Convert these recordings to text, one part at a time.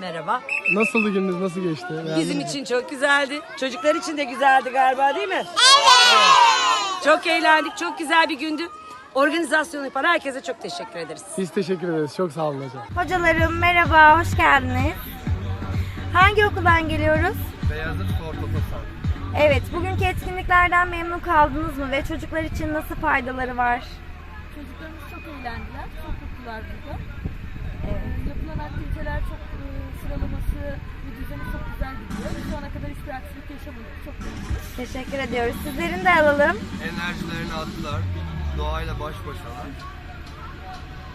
Merhaba. Nasıldı gününüz? Nasıl geçti? Beğendiniz Bizim mi? için çok güzeldi. Çocuklar için de güzeldi galiba değil mi? Evet. Çok eğlendik. Çok güzel bir gündü. Organizasyonu yapan herkese çok teşekkür ederiz. Biz teşekkür ederiz. Çok sağ olun hocam. Hocalarım merhaba, hoş geldiniz. Hangi okuldan geliyoruz? Beyazıt Ortaokul Evet, bugünkü etkinliklerden memnun kaldınız mı ve çocuklar için nasıl faydaları var? Çocuklarımız çok eğlendiler, çok mutlular burada. Yapılan aktiviteler çok e, sıralaması ve düzeni çok güzel gidiyor. Şu ana kadar hiçbir aksilik yaşamadık. Çok mutluyuz. Teşekkür ediyoruz. Sizlerin de alalım. enerjilerini attılar. Doğayla baş başalar.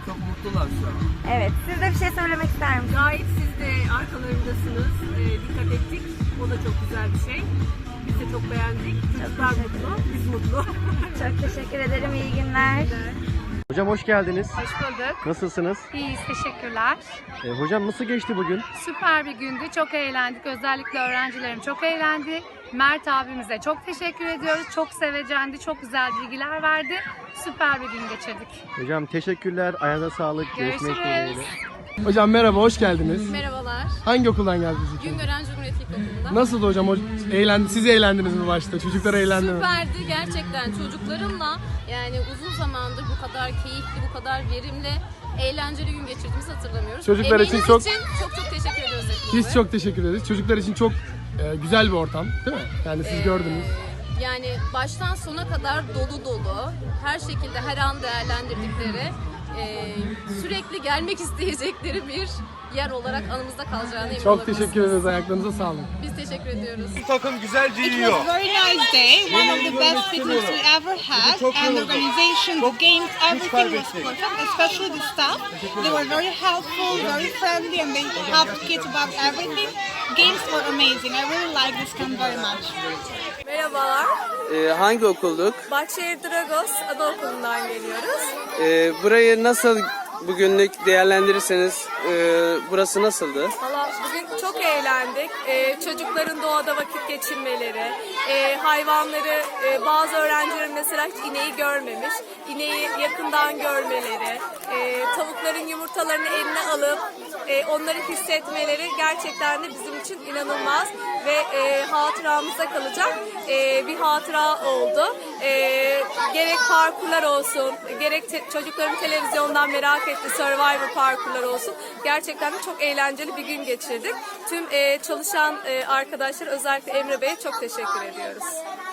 Çok mutlular şu an. Evet, siz de bir şey söylemek ister misiniz? Gayet siz de arkalarındasınız. Ee, dikkat ettik. O da çok güzel bir şey. Biz de çok beğendik. Çocuklar mutlu, biz mutlu. Çok teşekkür ederim, iyi günler. Hocam hoş geldiniz. Hoş bulduk. Nasılsınız? İyiyiz, teşekkürler. Ee, hocam nasıl geçti bugün? Süper bir gündü, çok eğlendik. Özellikle öğrencilerim çok eğlendi. Mert abimize çok teşekkür ediyoruz. Çok sevecendi, çok güzel bilgiler verdi. Süper bir gün geçirdik. Hocam teşekkürler. Ayağına sağlık. Görüşmek Görüşürüz. dileğiyle. Hocam merhaba, hoş geldiniz. Merhabalar. Hangi okuldan geldiniz? Güngören Cumhuriyet İlkokulu'nda. Nasıldı hocam? O- Eğlendi, siz eğlendiniz mi başta? Çocuklar eğlendi mi? Süperdi gerçekten çocuklarımla yani uzun zamandır bu kadar keyifli, bu kadar verimli, eğlenceli gün geçirdiğimizi hatırlamıyoruz. Çocuklar için Emeğiniz çok- için çok çok teşekkür ediyoruz hepinize. Biz çok teşekkür ederiz. Çocuklar için çok e, güzel bir ortam, değil mi? Yani siz Ee, gördünüz. Yani baştan sona kadar dolu dolu, her şekilde her an değerlendirdikleri, e, sürekli gelmek isteyecekleri bir yer olarak anımızda kalacağına emin Çok teşekkür ederiz. Ayaklarınıza sağlık. Biz teşekkür ediyoruz. Takım güzelce It yiyor. was a very nice day, one of the best picnics we ever had, and the organization, the games, everything was perfect, especially the staff. They were very helpful, very friendly, and they helped kids about everything. Were amazing. I really like this camp very much. Merhabalar. Ee, hangi okulduk? Bahçeşehir Dragos Adaokulu'ndan geliyoruz. Ee, burayı nasıl bugünlük değerlendirirseniz e, burası nasıldı? Valla bugün çok eğlendik. Ee, çocukların doğada vakit geçirmeleri, e, hayvanları, e, bazı öğrencilerin mesela hiç ineği görmemiş, ineği yakından görmeleri, e, tavukların yumurtalarını eline alıp e, onları hissetmeleri gerçekten de bizim için inanılmaz ve e, hatıramızda kalacak e, bir hatıra oldu. E, gerek parkurlar olsun, gerek te- çocukların televizyondan merak ettiği Survivor parkurlar olsun. Gerçekten de çok eğlenceli bir gün geçirdik. Tüm e, çalışan e, arkadaşlar özellikle Emre Bey'e çok teşekkür ediyoruz.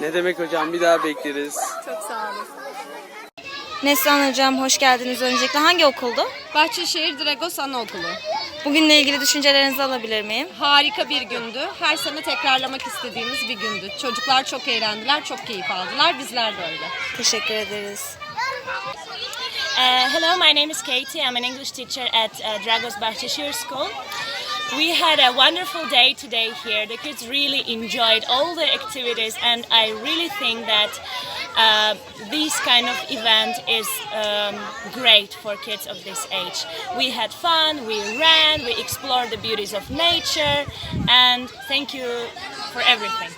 Ne demek hocam bir daha bekleriz. Çok sağ olun. Neslihan Hocam hoş geldiniz öncelikle. Hangi okuldu? Bahçeşehir Dragos Anaokulu. Bugünle ilgili düşüncelerinizi alabilir miyim? Harika bir gündü. Her sene tekrarlamak istediğimiz bir gündü. Çocuklar çok eğlendiler, çok keyif aldılar. Bizler de öyle. Teşekkür ederiz. Uh, hello, my name is Katie. I'm an English teacher at uh, Dragos Bahçeşehir School. We had a wonderful day today here. The kids really enjoyed all the activities, and I really think that uh, this kind of event is um, great for kids of this age. We had fun, we ran, we explored the beauties of nature, and thank you for everything.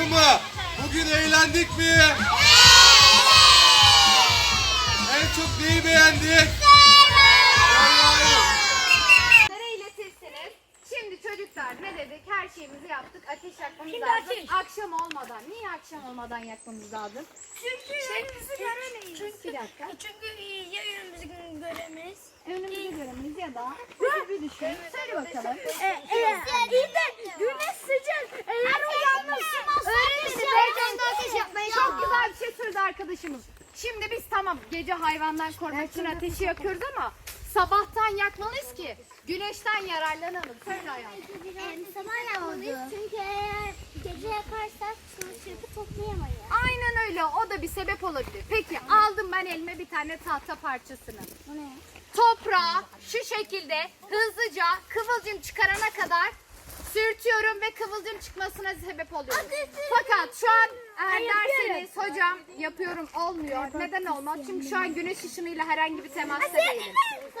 Takımı bugün eğlendik mi? En çok neyi beğendik? iletirsiniz. Şimdi çocuklar ne dedik? Her şeyimizi yaptık. Ateş yakmamız lazım. Akşam olmadan. Niye akşam olmadan yakmamız lazım? Çünkü önümüzü göremeyiz. Çünkü bir dakika. Çünkü ya önümüzü göremeyiz. Önümüzü göremeyiz ya da bir düşün. Söyle bakalım. Evet. İyi de güneş sıcak. Eğer uyanmışsın Öğrenirsin. Heyecanlı ateş yapmayı çok güzel bir şey söyledi arkadaşımız. Şimdi biz tamam gece hayvandan korkmak için ateşi yakıyoruz ama sabahtan yakmalıyız ki güneşten yararlanalım. Söyle hayatım. sabah yapmalıyız çünkü eğer gece yaparsak çırpı toplayamayız. Aynen öyle. O da bir sebep olabilir. Peki aldım ben elime bir tane tahta parçasını. Bu ne? Toprağa şu şekilde hızlıca kıvılcım çıkarana kadar sürtüyorum ve kıvılcım çıkmasına sebep oluyorum. Fakat şu an eğer derseniz hocam yapıyorum olmuyor. Neden olmaz? Çünkü şu an güneş ışınıyla herhangi bir temasta değilim.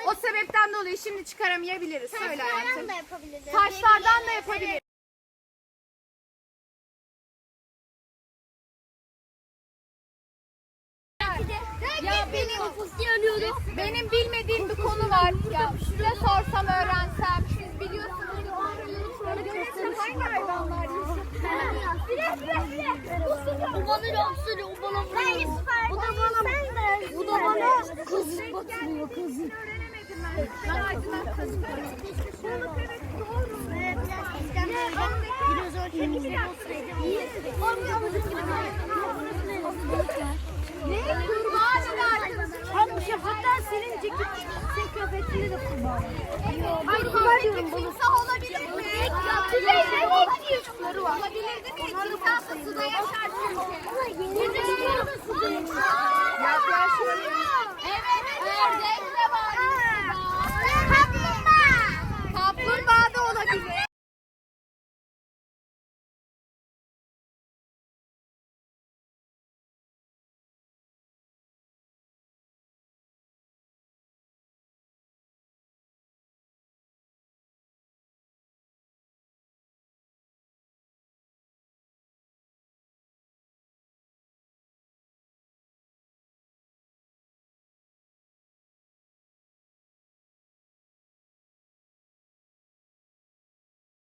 O sebepten dolayı şimdi çıkaramayabiliriz. Söyle hayatım. da yapabiliriz. Taşlardan da yapabiliriz. Benim, benim bilmediğim bir konu var. Ya size sorsam öğrensem. Hayvanlar O bana yapsın, o bana vuruyor. Bu da bana, bu da bana kızık batırıyor, kızık. Dinozor kemikleri olsaydı. Ne? Kurbağa arkadaşlar. Tam bu şefatlar senin ceket, sen köpekleri de kurbağa. Hayır, hayır, timsah olabilir mi? Olabilirdi ki. Onlar da suda yaşar çünkü. Ama yeni bir suda yaşar.